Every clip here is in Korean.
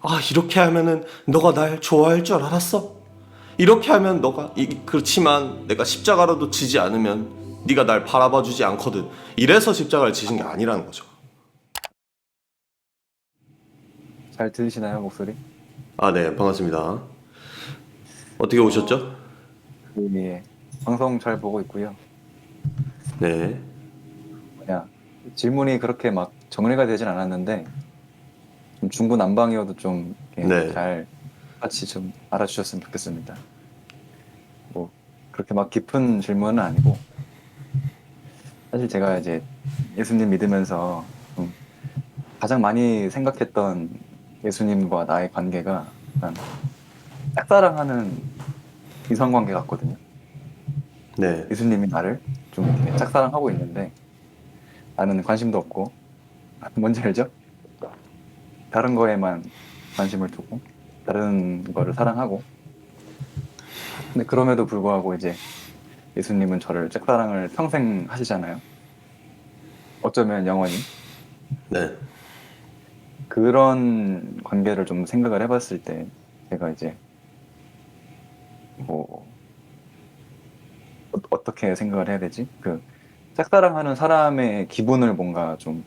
아, 이렇게 하면은 너가 날 좋아할 줄 알았어? 이렇게 하면 너가 이, 그렇지만 내가 십자가라도 지지 않으면 네가 날 바라봐 주지 않거든. 이래서 십자가를 지신 게 아니라는 거죠. 잘 들리시나요 목소리? 아, 네, 반갑습니다. 어떻게 오셨죠? 예. 방송 잘 보고 있고요. 네. 뭐냐 질문이 그렇게 막 정리가 되진 않았는데 좀 중구난방이어도 좀 이렇게 네. 잘 같이 좀 알아주셨으면 좋겠습니다. 뭐 그렇게 막 깊은 질문은 아니고 사실 제가 이제 예수님 믿으면서 좀 가장 많이 생각했던 예수님과 나의 관계가 약간 짝사랑하는 이성관계 같거든요. 네. 예수님이 나를 좀 이렇게 짝사랑하고 있는데 나는 관심도 없고 뭔지 알죠? 다른 거에만 관심을 두고 다른 거를 사랑하고 근데 그럼에도 불구하고 이제 예수님은 저를 짝사랑을 평생 하시잖아요. 어쩌면 영원히 네. 그런 관계를 좀 생각을 해봤을 때 제가 이제 뭐 어, 어떻게 생각을 해야 되지? 그 짝사랑하는 사람의 기분을 뭔가 좀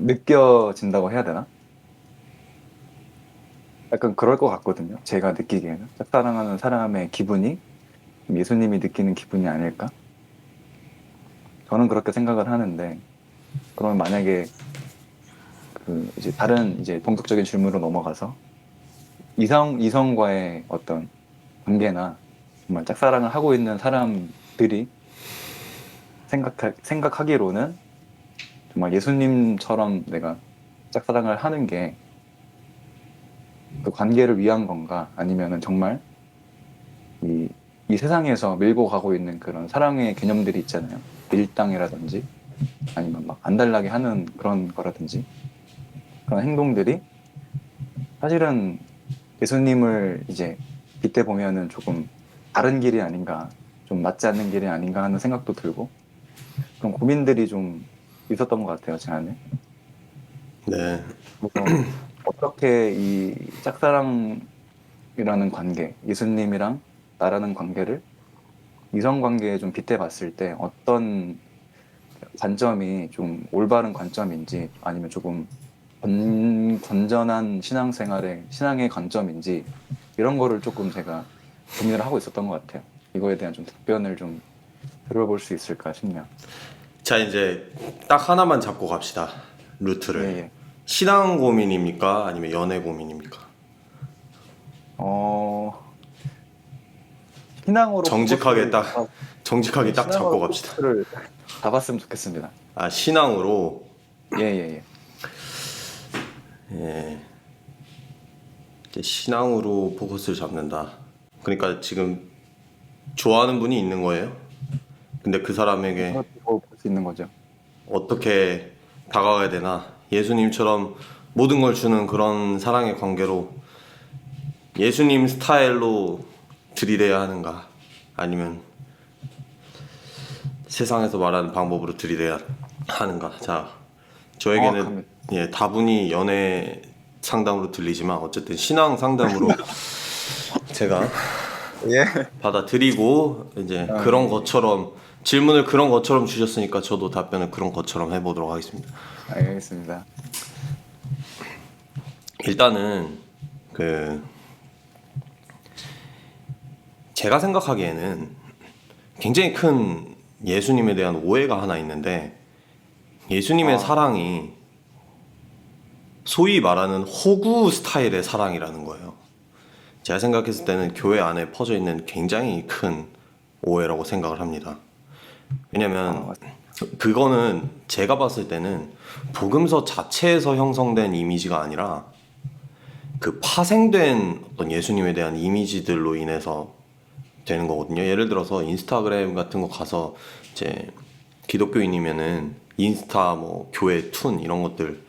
느껴진다고 해야 되나? 약간 그럴 것 같거든요. 제가 느끼기에는 짝사랑하는 사람의 기분이 예수님이 느끼는 기분이 아닐까? 저는 그렇게 생각을 하는데 그러면 만약에 그 이제 다른 이제 본격적인 질문으로 넘어가서 이성 이성과의 어떤 관계나 정말 짝사랑을 하고 있는 사람들이 생각하, 생각하기로는 정말 예수님처럼 내가 짝사랑을 하는 게 그 관계를 위한 건가? 아니면은 정말 이, 이 세상에서 밀고 가고 있는 그런 사랑의 개념들이 있잖아요. 밀당이라든지 아니면 막 안달나게 하는 그런 거라든지 그런 행동들이 사실은 예수님을 이제 빗대 보면은 조금 다른 길이 아닌가, 좀 맞지 않는 길이 아닌가 하는 생각도 들고 그런 고민들이 좀 있었던 것 같아요 제 안에. 네. 그래서 어떻게 이 짝사랑이라는 관계, 예수님이랑 나라는 관계를 이성 관계에 좀 빗대봤을 때 어떤 관점이 좀 올바른 관점인지 아니면 조금 건, 건전한 신앙생활의 신앙의 관점인지 이런 거를 조금 제가 고민을 하고 있었던 것 같아요. 이거에 대한 좀 답변을 좀 들어볼 수 있을까 싶네요. 자, 이제 딱 하나만 잡고 갑시다. 루트를. 예, 예. 신앙 고민입니까? 아니면 연애 고민입니까? 어 신앙으로 정직하게 포커스를 딱 잡아- 정직하게 딱 잡고 신앙으로 갑시다. 포커스를 잡았으면 좋겠습니다. 아, 신앙으로 예예 예. 예. 이제 신앙으로 포커스를 잡는다. 그러니까 지금 좋아하는 분이 있는 거예요. 근데 그 사람에게 있는 거죠. 어떻게 다가가야 되나? 예수님처럼 모든 걸 주는 그런 사랑의 관계로 예수님 스타일로 들이대야 하는가? 아니면 세상에서 말하는 방법으로 들이대야 하는가? 자, 저에게는 정확합니다. 예, 다분히 연애 상담으로 들리지만 어쨌든 신앙 상담으로 제가 예. 받아들이고 이제 아, 그런 네. 것처럼 질문을 그런 것처럼 주셨으니까 저도 답변을 그런 것처럼 해보도록 하겠습니다. 알겠습니다. 일단은 그 제가 생각하기에는 굉장히 큰 예수님에 대한 오해가 하나 있는데 예수님의 아. 사랑이 소위 말하는 호구 스타일의 사랑이라는 거예요. 제가 생각했을 때는 교회 안에 퍼져 있는 굉장히 큰 오해라고 생각을 합니다. 왜냐면 아, 그거는 제가 봤을 때는 복음서 자체에서 형성된 이미지가 아니라 그 파생된 어떤 예수님에 대한 이미지들로 인해서 되는 거거든요. 예를 들어서 인스타그램 같은 거 가서 이제 기독교인이면은 인스타 뭐 교회 툰 이런 것들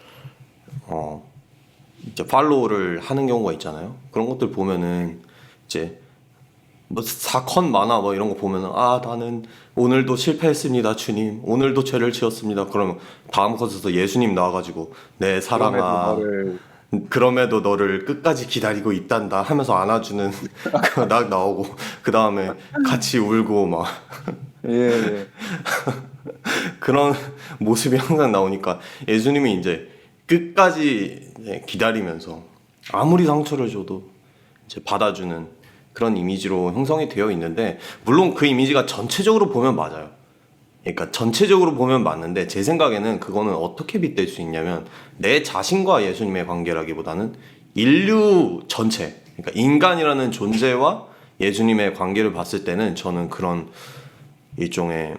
어 이제 팔로우를 하는 경우가 있잖아요. 그런 것들 보면은 이제 뭐 사건 많아 뭐 이런 거 보면은 아 나는 오늘도 실패했습니다 주님. 오늘도 죄를 지었습니다. 그러면 다음 컷에서 예수님 나와가지고 내 사랑아. 그럼에도 너를 그럼에도 너를 끝까지 기다리고 있단다 하면서 안아주는 그딱 나오고 그 다음에 같이 울고 막. 예, 예. 그런 모습이 항상 나오니까 예수님이 이제 끝까지 기다리면서 아무리 상처를 줘도 이제 받아주는 그런 이미지로 형성이 되어 있는데 물론 그 이미지가 전체적으로 보면 맞아요. 그러니까 전체적으로 보면 맞는데 제 생각에는 그거는 어떻게 빗댈 수 있냐면 내 자신과 예수님의 관계라기보다는 인류 전체, 그러니까 인간이라는 존재와 예수님의 관계를 봤을 때는 저는 그런 일종의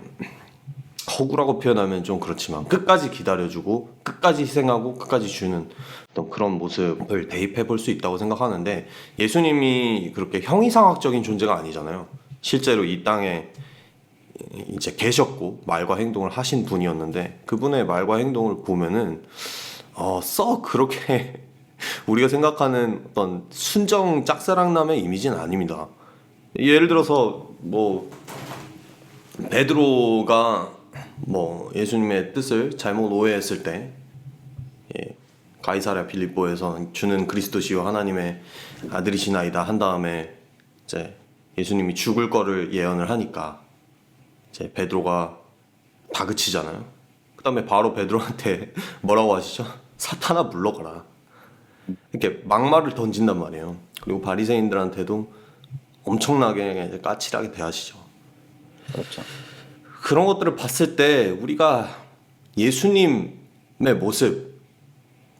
허구라고 표현하면 좀 그렇지만 끝까지 기다려주고 끝까지 희생하고 끝까지 주는 어떤 그런 모습을 대입해 볼 수 있다고 생각하는데 예수님이 그렇게 형이상학적인 존재가 아니잖아요. 실제로 이 땅에 이제 계셨고 말과 행동을 하신 분이었는데 그분의 말과 행동을 보면은 어, 썩 그렇게 우리가 생각하는 어떤 순정 짝사랑남의 이미지는 아닙니다. 예를 들어서 뭐 베드로가 뭐 예수님의 뜻을 잘못 오해했을 때 예, 가이사랴 빌립보에서 주는 그리스도시요 하나님의 아들이시나이다 한 다음에 이제 예수님이 죽을 거를 예언을 하니까 이제 베드로가 다그치잖아요. 그다음에 바로 베드로한테 뭐라고 하시죠? 사탄아 물러가라. 이렇게 막말을 던진단 말이에요. 그리고 바리새인들한테도 엄청나게 까칠하게 대하시죠. 그렇죠. 그런 것들을 봤을 때 우리가 예수님의 모습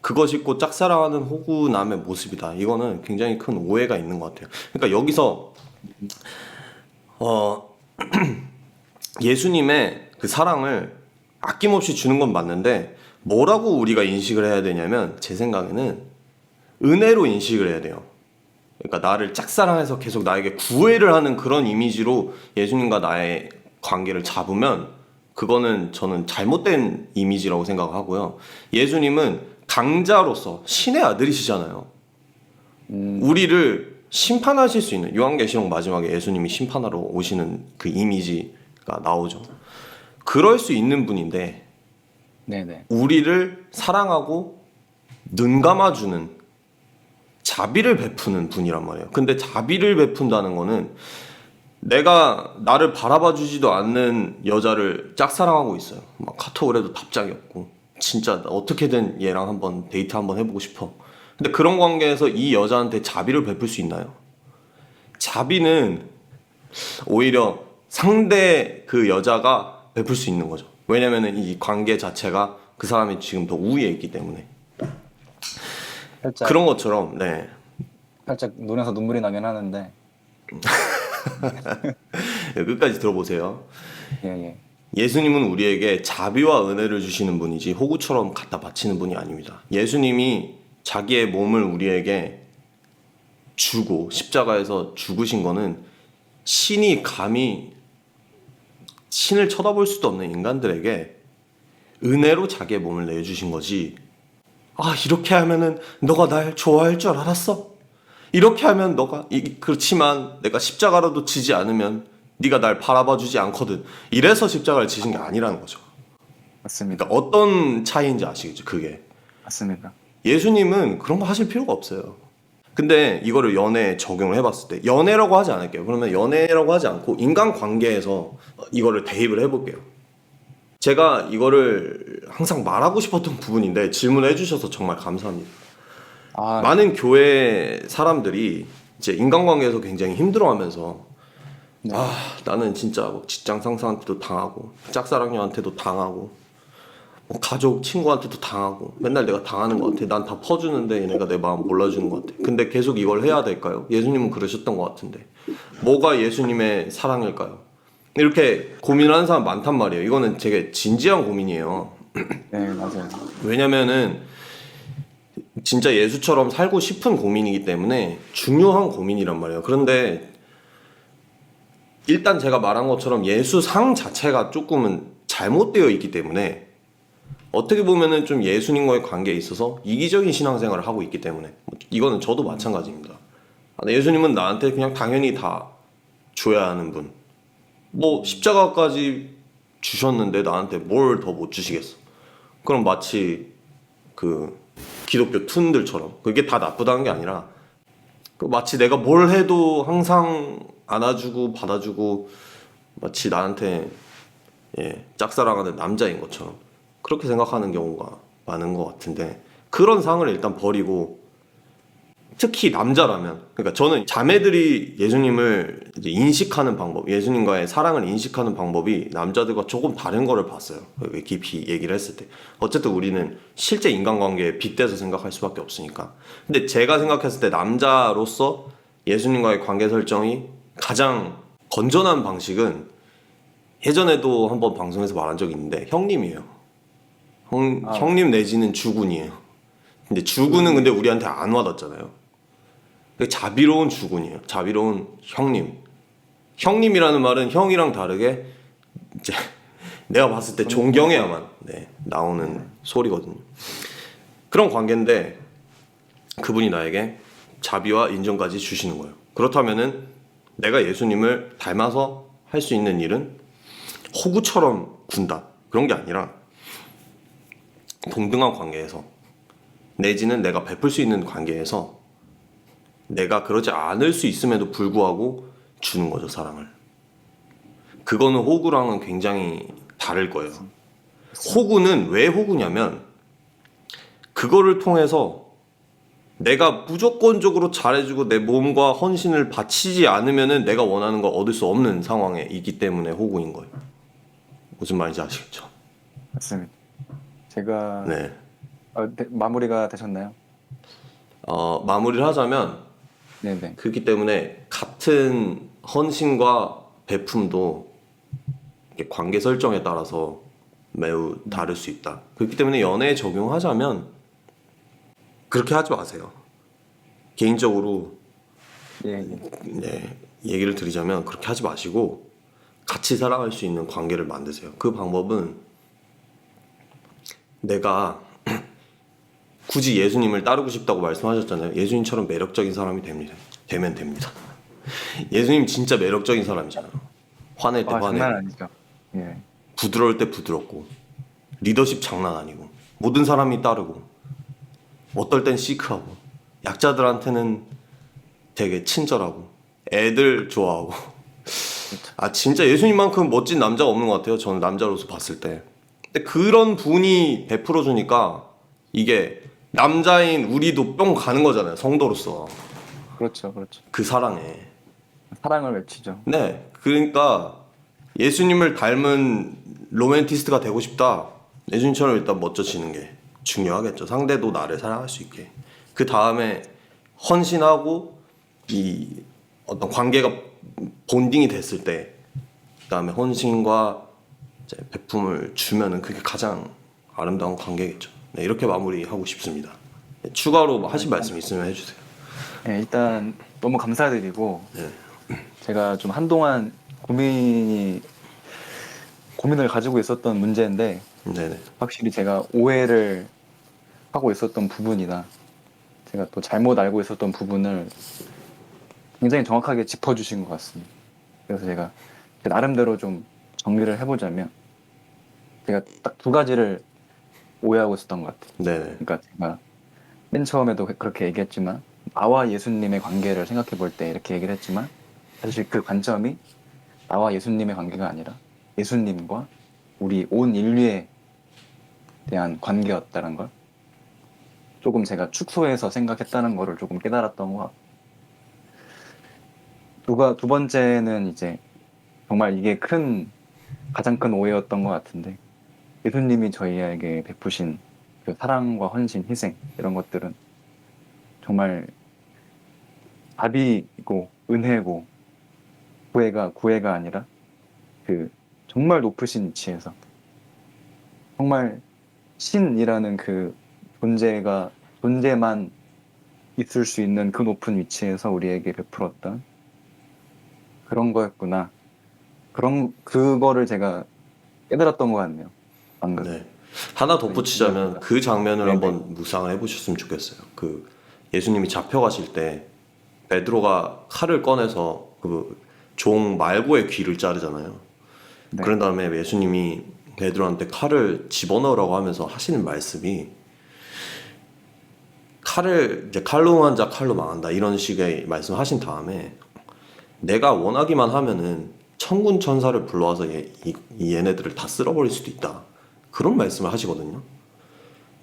그것이 곧 짝사랑하는 호구남의 모습이다. 이거는 굉장히 큰 오해가 있는 것 같아요. 그러니까 여기서 어 예수님의 그 사랑을 아낌없이 주는 건 맞는데 뭐라고 우리가 인식을 해야 되냐면 제 생각에는 은혜로 인식을 해야 돼요. 그러니까 나를 짝사랑해서 계속 나에게 구애를 하는 그런 이미지로 예수님과 나의 관계를 잡으면 그거는 저는 잘못된 이미지라고 생각하고요. 예수님은 강자로서 신의 아들이시잖아요. 음, 우리를 심판하실 수 있는 요한계시록 마지막에 예수님이 심판하러 오시는 그 이미지가 나오죠. 그럴 수 있는 분인데 네네. 우리를 사랑하고 눈 감아주는 자비를 베푸는 분이란 말이에요. 근데 자비를 베푼다는 거는 내가 나를 바라봐 주지도 않는 여자를 짝사랑하고 있어요. 막 카톡을 해도 답장이 없고 진짜 어떻게든 얘랑 한번 데이트 한번 해보고 싶어. 근데 그런 관계에서 이 여자한테 자비를 베풀 수 있나요? 자비는 오히려 상대 그 여자가 베풀 수 있는 거죠. 왜냐면은 이 관계 자체가 그 사람이 지금 더 우위에 있기 때문에 살짝 그런 것처럼 네 살짝 눈에서 눈물이 나긴 하는데 끝까지 들어보세요. 예 예. 예수님은 우리에게 자비와 은혜를 주시는 분이지 호구처럼 갖다 바치는 분이 아닙니다. 예수님이 자기의 몸을 우리에게 주고 십자가에서 죽으신 거는 신이 감히 신을 쳐다볼 수도 없는 인간들에게 은혜로 자기의 몸을 내주신 거지. 아 이렇게 하면은 너가 날 좋아할 줄 알았어? 이렇게 하면 너가 이- 그렇지만 내가 십자가라도 지지 않으면 네가 날 바라봐 주지 않거든. 이래서 십자가를 지신 게 아니라는 거죠. 맞습니다. 그러니까 어떤 차이인지 아시겠죠? 그게 맞습니다. 예수님은 그런 거 하실 필요가 없어요. 근데 이거를 연애에 적용을 해봤을 때 연애라고 하지 않을게요. 그러면 연애라고 하지 않고 인간 관계에서 이거를 대입을 해볼게요. 제가 이거를 항상 말하고 싶었던 부분인데 질문을 해주셔서 정말 감사합니다. 아 많은 교회 사람들이 이제 인간관계에서 굉장히 힘들어하면서 네. 아 나는 진짜 뭐 직장 상사한테도 당하고 짝사랑녀한테도 당하고 뭐 가족 친구한테도 당하고 맨날 내가 당하는 것 같아. 난 다 퍼주는데 얘네가 내 마음 몰라주는 것 같아. 근데 계속 이걸 해야 될까요? 예수님은 그러셨던 것 같은데 뭐가 예수님의 사랑일까요? 이렇게 고민을 하는 사람 많단 말이에요. 이거는 되게 진지한 고민이에요. 네 맞아요. 왜냐면은 진짜 예수처럼 살고 싶은 고민이기 때문에 중요한 고민이란 말이에요. 그런데 일단 제가 말한 것처럼 예수상 자체가 조금은 잘못되어 있기 때문에 어떻게 보면은 좀 예수님과의 관계에 있어서 이기적인 신앙생활을 하고 있기 때문에 뭐 이거는 저도 마찬가지입니다. 아, 예수님은 나한테 그냥 당연히 다 줘야 하는 분. 뭐 십자가까지 주셨는데 나한테 뭘 더 못 주시겠어? 그럼 마치 그 기독교 툰들처럼. 그게 다 나쁘다는 게 아니라 그 마치 내가 뭘 해도 항상 안아주고 받아주고 마치 나한테 예, 짝사랑하는 남자인 것처럼 그렇게 생각하는 경우가 많은 것 같은데 그런 상을 일단 버리고 특히 남자라면. 그러니까 저는 자매들이 예수님을 이제 인식하는 방법 예수님과의 사랑을 인식하는 방법이 남자들과 조금 다른 거를 봤어요. 그 깊이 얘기를 했을 때. 어쨌든 우리는 실제 인간관계에 빗대서 생각할 수밖에 없으니까. 근데 제가 생각했을 때 남자로서 예수님과의 관계 설정이 가장 건전한 방식은 예전에도 한번 방송에서 말한 적이 있는데 형님이에요. 형, 아. 형님 내지는 주군이에요. 근데 주군은 근데 우리한테 안 와닿잖아요. 그 자비로운 주군이에요. 자비로운 형님. 형님이라는 말은 형이랑 다르게 이제 내가 봤을 때 존경해야만 네, 나오는 소리거든요. 그런 관계인데 그분이 나에게 자비와 인정까지 주시는 거예요. 그렇다면은 내가 예수님을 닮아서 할 수 있는 일은 호구처럼 군다. 그런 게 아니라 동등한 관계에서 내지는 내가 베풀 수 있는 관계에서 내가 그러지 않을 수 있음에도 불구하고 주는 거죠 사랑을. 그거는 호구랑은 굉장히 다를 거예요. 호구는 왜 호구냐면 그거를 통해서 내가 무조건적으로 잘해주고 내 몸과 헌신을 바치지 않으면은 내가 원하는 걸 얻을 수 없는 상황에 있기 때문에 호구인 거예요. 무슨 말인지 아시겠죠? 맞습니다. 제가 네. 어, 네, 마무리가 되셨나요? 어, 마무리를 하자면 네네. 그렇기 때문에 같은 헌신과 이렇게 관계 설정에 따라서 매우 다를 수 있다. 그렇기 때문에 연애에 적용하자면 그렇게 하지 마세요. 개인적으로 예, 예. 네, 얘기를 드리자면 그렇게 하지 마시고 같이 살아갈 수 있는 관계를 만드세요. 그 방법은 내가 굳이 예수님을 따르고 싶다고 말씀하셨잖아요. 예수님처럼 매력적인 사람이 됩니다. 되면 됩니다. 예수님 진짜 매력적인 사람이잖아요. 화낼 때 아, 화내, 장난 아니죠. 예. 부드러울 때 부드럽고, 리더십 장난 아니고, 모든 사람이 따르고, 어떨 땐 시크하고, 약자들한테는 되게 친절하고, 애들 좋아하고. 아 진짜 예수님만큼 멋진 남자가 없는 것 같아요. 저는 남자로서 봤을 때. 근데 그런 분이 베풀어 주니까 이게 남자인 우리도 뿅 가는 거잖아요. 성도로서 그렇죠, 그렇죠. 그 사랑에. 사랑을 외치죠. 네, 그러니까 예수님을 닮은 로맨티스트가 되고 싶다. 예수님처럼 일단 멋져지는 게 중요하겠죠. 상대도 나를 사랑할 수 있게. 그 다음에 헌신하고 이 어떤 관계가 본딩이 됐을 때, 그 다음에 헌신과 이제 베품을 주면은 그게 가장 아름다운 관계겠죠. 네, 이렇게 마무리하고 싶습니다. 네, 추가로 뭐 하실 말씀 있으면 해주세요. 예, 일단 너무 감사드리고 네. 제가 좀 한동안 고민이 고민을 가지고 있었던 문제인데 네네. 확실히 제가 오해를 하고 있었던 부분이나 제가 또 잘못 알고 있었던 부분을 굉장히 정확하게 짚어주신 것 같습니다. 그래서 제가 제 나름대로 좀 정리를 해보자면 제가 딱 두 가지를 오해하고 있었던 것 같아요. 네네. 그러니까 제가 맨 처음에도 그렇게 얘기했지만 나와 예수님의 관계를 생각해 볼 때 이렇게 얘기를 했지만 사실 그 관점이 나와 예수님의 관계가 아니라 예수님과 우리 온 인류에 대한 관계였다는 걸 조금 제가 축소해서 생각했다는 거를 조금 깨달았던 것 같고 두가 두 번째는 이제 정말 이게 큰 가장 큰 오해였던 것 같은데 예수님이 저희에게 베푸신 그 사랑과 헌신, 희생 이런 것들은 정말 답이고 은혜고 구애가 구애가 아니라 그 정말 높으신 위치에서 정말 신이라는 그 존재가 존재만 있을 수 있는 그 높은 위치에서 우리에게 베풀었던 그런 거였구나. 그런 그거를 제가 깨달았던 것 같네요. 방금. 네. 하나 덧붙이자면 그 장면을 네네. 한번 묵상을 해보셨으면 좋겠어요. 그 예수님이 잡혀가실 때 베드로가 칼을 꺼내서 그 종 말고의 귀를 자르잖아요. 네. 그런 다음에 예수님이 베드로한테 칼을 집어넣으라고 하면서 하시는 말씀이 칼을 이제 칼로 응한 자 칼로 망한다 이런 식의 말씀하신 다음에 내가 원하기만 하면은 천군 천사를 불러와서 얘, 이, 이 얘네들을 다 쓸어버릴 수도 있다 그런 말씀을 하시거든요.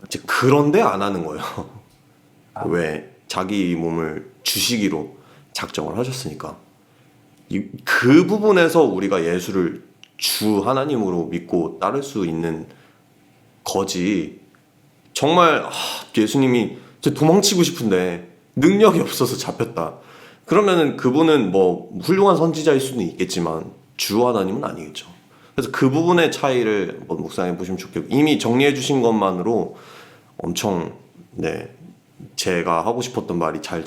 이제 그런데 안 하는 거예요. 왜? 자기 몸을 주시기로 작정을 하셨으니까. 이, 그 부분에서 우리가 예수를 주 하나님으로 믿고 따를 수 있는 거지. 정말 아, 예수님이 저 도망치고 싶은데 능력이 없어서 잡혔다. 그러면은 그분은 뭐 훌륭한 선지자일 수는 있겠지만 주 하나님은 아니겠죠 그래서 그 부분의 차이를 묵상해 보시면 좋겠고 이미 정리해 주신 것만으로 엄청 네 제가 하고 싶었던 말이 잘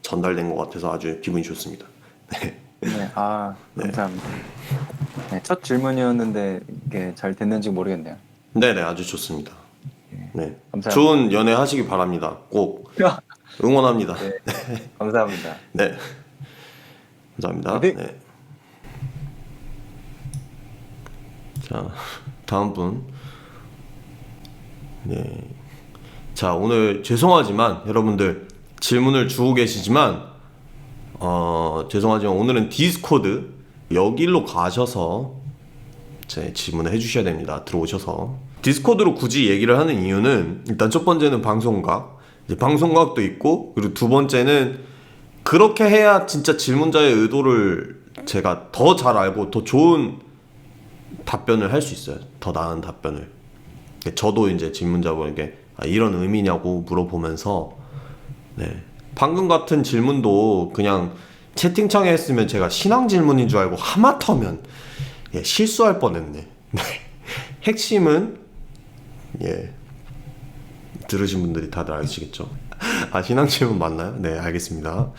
전달된 것 같아서 아주 기분이 좋습니다. 네, 아 감사합니다. 네, 첫 질문이었는데 이게 잘 됐는지 모르겠네요. 네 네 아주 좋습니다. 네 감사합니다. 좋은 연애 하시기 바랍니다. 꼭 응원합니다. 네, 감사합니다. 네 감사합니다. 네. 네. 자 다음 분. 네. 자 오늘 죄송하지만 여러분들 질문을 주고 계시지만 어 죄송하지만 오늘은 디스코드 여기로 가셔서 제 질문을 해주셔야 됩니다. 들어오셔서 디스코드로 굳이 얘기를 하는 이유는 일단 첫 번째는 방송각, 방송각도 있고 그리고 두 번째는 그렇게 해야 진짜 질문자의 의도를 제가 더 잘 알고 더 좋은 답변을 할 수 있어요. 더 나은 답변을. 저도 이제 질문자분에게 아, 이런 의미냐고 물어보면서 네. 방금 같은 질문도 그냥 채팅창에 했으면 제가 신앙 질문인 줄 알고 하마터면 예, 실수할 뻔했네. 네. 핵심은 예 들으신 분들이 다들 아시겠죠? 아 신앙 질문 맞나요? 네 알겠습니다.